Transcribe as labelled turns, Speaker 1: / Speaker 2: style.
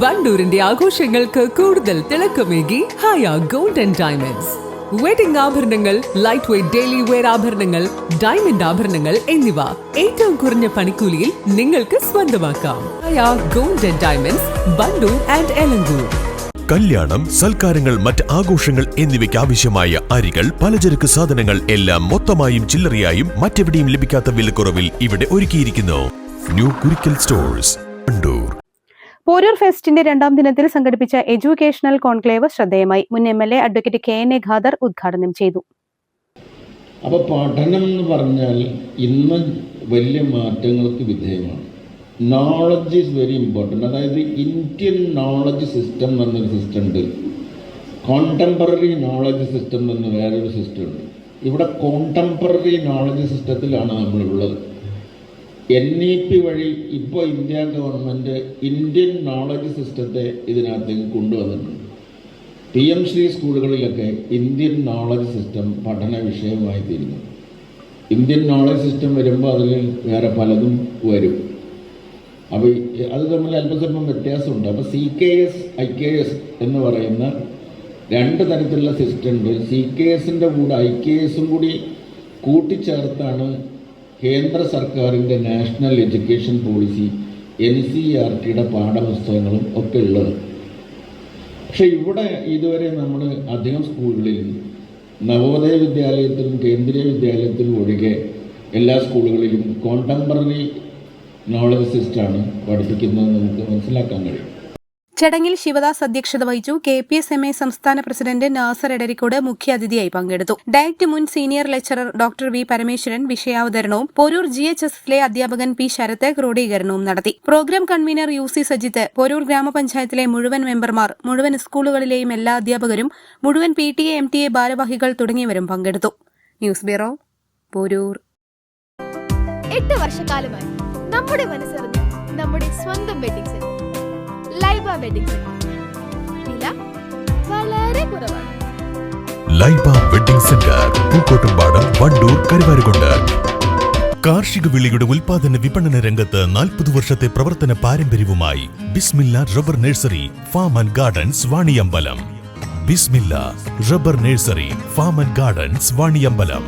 Speaker 1: വണ്ടൂരിന്റെ ആഘോഷങ്ങൾക്ക് കൂടുതൽ തിളക്കമേകി Haya gold and diamonds. Wedding ആഭരണങ്ങൾ ലൈറ്റ് വെയ്റ്റ് ഡെയിലി വെയർ ആഭരണങ്ങൾ ഡയമണ്ട് ആഭരണങ്ങൾ എന്നിവ ഏറ്റവും കുറഞ്ഞ പണിക്കൂലിയിൽ നിങ്ങൾക്ക് സ്വന്തമാക്കാം. Haya gold and diamonds Wandoor and Elankur.
Speaker 2: കല്യാണം സൽക്കാരങ്ങൾ മറ്റ് ആഘോഷങ്ങൾ എന്നിവയ്ക്ക് ആവശ്യമായ അരികൾ പലചരക്ക് സാധനങ്ങൾ എല്ലാം മൊത്തമായും ചില്ലറയായും മറ്റെവിടെയും ലഭിക്കാത്ത വിലക്കുറവിൽ ഇവിടെ ഒരുക്കിയിരിക്കുന്നു. ന്യൂ കുരിക്കൽ സ്റ്റോഴ്സ് കണ്ടൂർ
Speaker 3: പോരൂർ ഫെസ്റ്റിന്റെ രണ്ടാം ദിനത്തിൽ സംഘടിപ്പിച്ച എഡ്യൂക്കേഷണൽ കോൺക്ലേവ് ശ്രദ്ധേയമായി. മുൻ M L A advocate K N A Khader ഉദ്ഘാടനം ചെയ്തു.
Speaker 4: അപ്പോൾ പഠനം എന്ന് പറഞ്ഞാൽ ഇന്ന് വലിയ മാറ്റങ്ങൾക്ക് വിധേയമാണ്. നോളജ് ഈസ് വെരി ഇമ്പോർട്ടന്റ് അതായത് ഇന്ത്യൻ നോളജ് സിസ്റ്റം എന്നൊരു സിസ്റ്റം ഉണ്ട്. കോണ്ടംപററി നോളജ് സിസ്റ്റം എന്ന് വേറൊരു സിസ്റ്റം ഉണ്ട്. ഇവിടെ കോണ്ടംപററി നോളജ് സിസ്റ്റത്തിലാണ് നമ്മളുള്ളത് എൻ ഇ പി വഴി ഇപ്പോൾ ഇന്ത്യ ഗവൺമെന്റ് ഇന്ത്യൻ നോളജ് സിസ്റ്റത്തെ ഇതിനകത്തേക്ക് കൊണ്ടുവന്നിട്ടുണ്ട്. പി എം ശ്രീ സ്കൂളുകളിലൊക്കെ ഇന്ത്യൻ നോളജ് സിസ്റ്റം പഠന വിഷയമായി തീരുന്നു. ഇന്ത്യൻ നോളജ് സിസ്റ്റം വരുമ്പോൾ അതിൽ വേറെ പലതും വരും. അപ്പോൾ അത് തമ്മിൽ അല്പസ്വല്പം വ്യത്യാസമുണ്ട്. അപ്പോൾ C K S I K S എന്ന് പറയുന്ന രണ്ട് തരത്തിലുള്ള സിസ്റ്റം ഉണ്ട്. സി കെ എസിന്റെ കൂടെ ഐ കെ എസും കൂടി കൂട്ടിച്ചേർത്താണ് കേന്ദ്ര സർക്കാരിന്റെ national education policy N C R ടിയുടെ പാഠപുസ്തകങ്ങളും ഒക്കെ ഉള്ളത്. പക്ഷെ ഇവിടെ ഇതുവരെ നമ്മൾ അധികം സ്കൂളുകളിൽ നവോദയ വിദ്യാലയത്തിലും കേന്ദ്രീയ വിദ്യാലയത്തിലും ഒഴികെ എല്ലാ സ്കൂളുകളിലും കോണ്ടംപററി നോളജ് സിസ്റ്റാണ് പഠിപ്പിക്കുന്നതെന്ന് നമുക്ക് മനസ്സിലാക്കാൻ കഴിയും.
Speaker 3: ചടങ്ങിൽ ശിവദാസ് അധ്യക്ഷത വഹിച്ചു. K P S M A സംസ്ഥാന പ്രസിഡന്റ് നാസർ എടരിക്കോട് മുഖ്യാതിഥിയായി പങ്കെടുത്തു. ഡയറ്റ് മുൻ senior lecturer doctor V Parameswaran വിഷയാവതരണവും Poroor G H S എസിലെ അധ്യാപകൻ പി ശരത്ത് ക്രോഡീകരണവും നടത്തി. Programme convener U C Sajith Porur ഗ്രാമപഞ്ചായത്തിലെ മുഴുവൻ മെമ്പർമാർ മുഴുവൻ സ്കൂളുകളിലെയും എല്ലാ അധ്യാപകരും മുഴുവൻ P T A M T A ഭാരവാഹികൾ തുടങ്ങിയവരും പങ്കെടുത്തു. News bureau Porur.
Speaker 5: വർഷക്കാലമായി നമ്മുടെ നമ്മുടെ സ്വന്തം ലൈബ വെഡിങ് വില വളരെ കുറവാണ്.
Speaker 2: Laiba wedding centre Pookkottumpadam Wandoor Karuvarakundu. കാർഷിക വിളിയുടെ ഉൽപാദന വിപണന രംഗത്ത് നാൽപ്പത് വർഷത്തെ പ്രവർത്തന പാരമ്പര്യവുമായി Bismilla rubber nursery farm and gardens Vaniyambalam. Bismilla rubber nursery farm and gardens Vaniyambalam.